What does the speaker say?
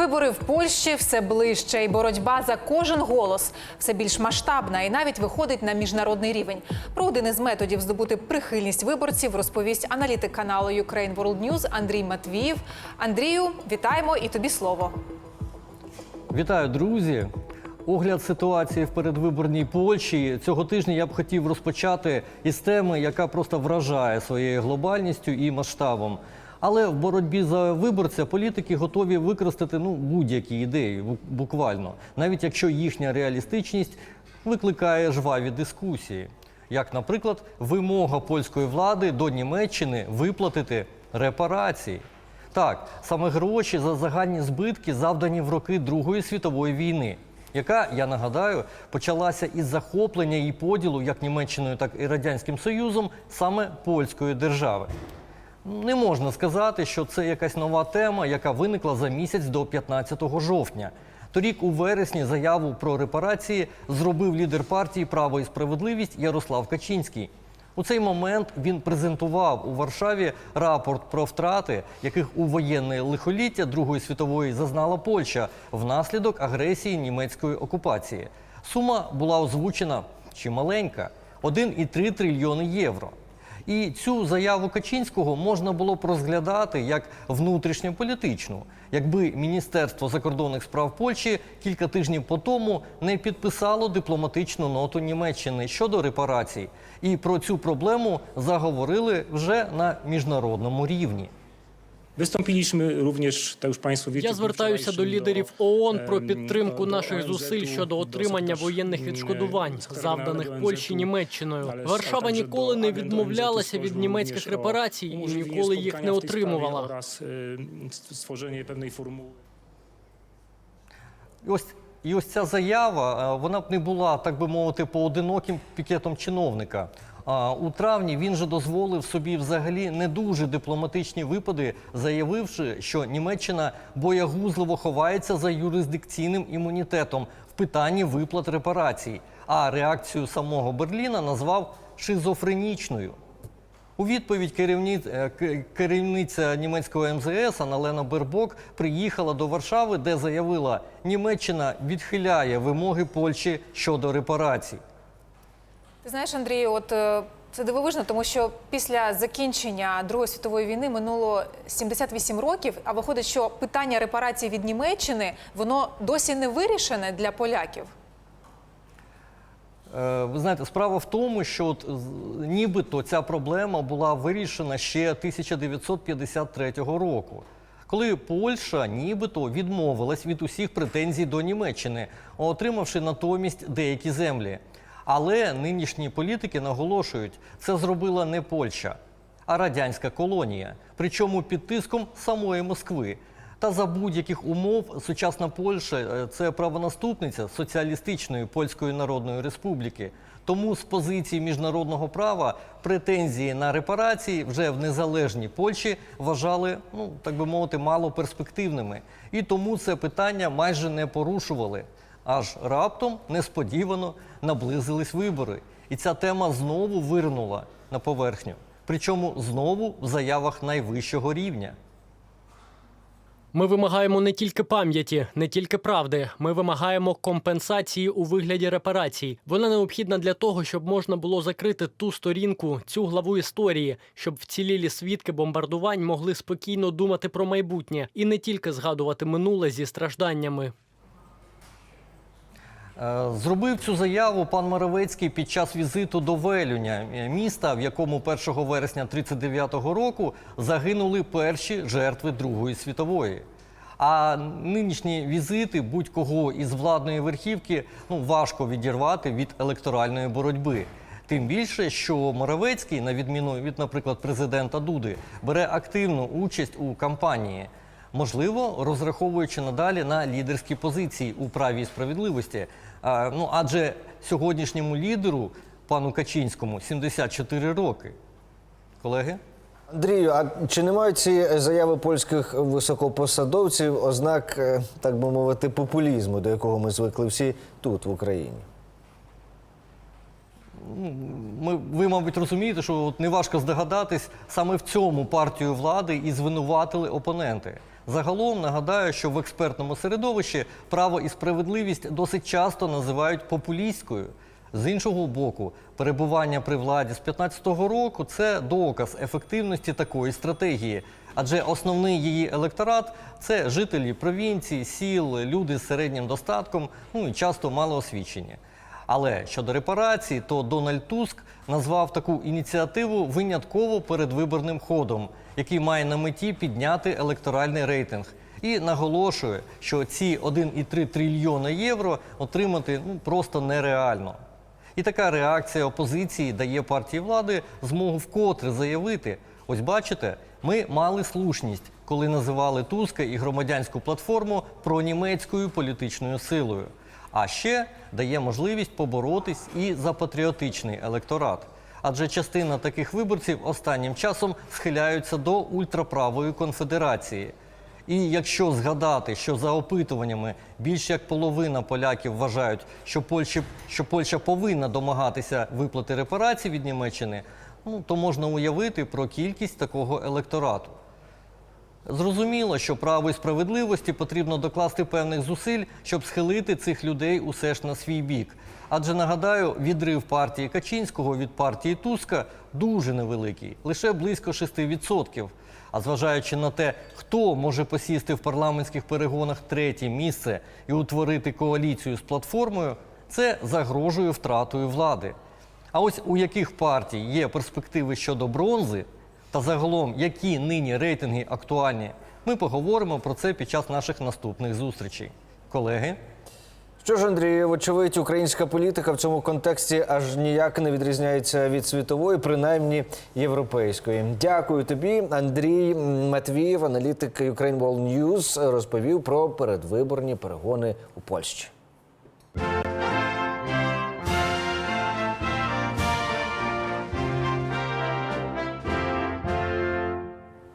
Вибори в Польщі все ближче, і боротьба за кожен голос все більш масштабна і навіть виходить на міжнародний рівень. Про один із методів здобути прихильність виборців розповість аналітик каналу Ukraine World News Андрій Матвіїв. Андрію, вітаємо і тобі слово. Вітаю, друзі! Огляд ситуації в передвиборній Польщі цього тижня я б хотів розпочати із теми, яка просто вражає своєю глобальністю і масштабом. Але в боротьбі за виборця політики готові використати ну будь-які ідеї, буквально, навіть якщо їхня реалістичність викликає жваві дискусії. Як, наприклад, вимога польської влади до Німеччини виплатити репарації. Так, саме гроші за загальні збитки завдані в роки Другої світової війни, яка, я нагадаю, почалася із захоплення і поділу як Німеччиною, так і Радянським Союзом саме польської держави. Не можна сказати, що це якась нова тема, яка виникла за місяць до 15 жовтня. Торік у вересні заяву про репарації зробив лідер партії Право і справедливість Ярослав Качинський. У цей момент він презентував у Варшаві рапорт про втрати, яких у воєнне лихоліття Другої світової зазнала Польща внаслідок агресії німецької окупації. Сума була озвучена чималенька 1,3 трильйони євро. І цю заяву Качинського можна було б розглядати як внутрішньополітичну, якби Міністерство закордонних справ Польщі кілька тижнів по тому не підписало дипломатичну ноту Німеччини щодо репарацій. І про цю проблему заговорили вже на міжнародному рівні. Wystąpiliśmy również, już Państwo wiecie. Я звертаюся до лідерів ООН про ем, підтримку наших зусиль щодо отримання воєнних відшкодувань, завданих Польщі Німеччиною. Варшава ніколи не відмовлялася від німецьких репарацій і ніколи їх не отримувала. ем, pewnej formuły. І ось, і ось ця заява, е, вона б не була, так би мовити, поодиноким пікетом чиновника. У травні він же дозволив собі взагалі не дуже дипломатичні випади, заявивши, що Німеччина боягузливо ховається за юрисдикційним імунітетом в питанні виплат репарацій. А реакцію самого Берліна назвав шизофренічною. У відповідь керівні... е, керівниця німецького МЗС Аналена Бербок приїхала до Варшави, де заявила, Німеччина відхиляє вимоги Польщі щодо репарацій. Ти знаєш, Андрію, от е, це дивовижно, тому що після закінчення Другої світової війни минуло 78 років. А виходить, що питання репарацій від Німеччини воно досі не вирішене для поляків. Е, Ви знаєте, справа в тому, що от, нібито ця проблема була вирішена ще 1953 року, коли Польща нібито відмовилась від усіх претензій до Німеччини, отримавши натомість деякі землі. Але нинішні політики наголошують, це зробила не Польща, а радянська колонія, причому під тиском самої Москви. Та за будь-яких умов сучасна Польща е, це правонаступниця соціалістичної Польської Народної Республіки. Тому з позиції міжнародного права претензії на репарації вже в незалежній Польщі вважали, ну так би мовити, мало перспективними. І тому це питання майже не порушували. Аж раптом несподівано наблизились вибори. І ця тема знову вирнула на поверхню. Причому знову в заявах найвищого рівня. Ми вимагаємо не тільки пам'яті, не тільки правди. Ми вимагаємо компенсації у вигляді репарацій. Вона необхідна для того, щоб можна було закрити ту сторінку, цю главу історії, щоб вцілілі свідки бомбардувань могли спокійно думати про майбутнє і не тільки згадувати минуле зі стражданнями. Е, Зробив цю заяву пан Моровецький під час візиту до Велюня, е, міста, в якому 1 вересня 1939 року загинули перші жертви Другої світової. А нинішні візити будь-кого із владної верхівки ну, важко відірвати від електоральної боротьби. Тим більше, що Моровецький, на відміну від, наприклад, президента Дуди, бере активну участь у кампанії. Можливо, розраховуючи надалі на лідерські позиції у праві і справедливості. А, ну, адже сьогоднішньому лідеру, пану Качинському, 74 роки. Колеги? Андрію, а чи не мають ці заяви польських високопосадовців ознак, е, так би мовити, популізму, до якого ми звикли всі тут, в Україні? Ми, ви, мабуть, розумієте, що от неважко здогадатись, саме в цьому партію влади і звинуватили опоненти. Загалом нагадаю, що в експертному середовищі право і справедливість досить часто називають популістською. З іншого боку, перебування при владі з 15-го року це доказ ефективності такої стратегії. Адже основний її електорат це жителі провінцій, сіл, люди з середнім достатком, ну і часто малоосвічені. Але щодо репарацій, то Дональд Туск назвав таку ініціативу винятково передвиборним ходом, який має на меті підняти електоральний рейтинг. І наголошує, що ці 1,3 трильйона євро отримати ну, просто нереально. І така реакція опозиції дає партії влади змогу вкотре заявити: ось бачите, ми мали слушність, коли називали Туска і громадянську платформу пронімецькою політичною силою. А ще дає можливість поборотись і за патріотичний електорат. Адже частина таких виборців останнім часом схиляються до ультраправої конфедерації. І якщо згадати, що за опитуваннями більш як половина поляків вважають, що Польща, що Польща повинна домагатися виплати репарацій від Німеччини, ну то можна уявити про кількість такого електорату. Зрозуміло, що право і справедливості потрібно докласти певних зусиль, щоб схилити цих людей усе ж на свій бік. Адже нагадаю, відрив партії Качинського від партії Туска дуже невеликий, лише близько 6%. А зважаючи на те, хто може посісти в парламентських перегонах третє місце і утворити коаліцію з платформою, це загрожує втратою влади. А ось у яких партій є перспективи щодо бронзи, та загалом, які нині рейтинги актуальні, ми поговоримо про це під час наших наступних зустрічей. Колеги, Що ж, Андрій, вочевидь, українська політика в цьому контексті аж ніяк не відрізняється від світової, принаймні європейської. Дякую тобі, Андрій Матвієв, аналітик Ukraine World News, розповів про передвиборні перегони у Польщі.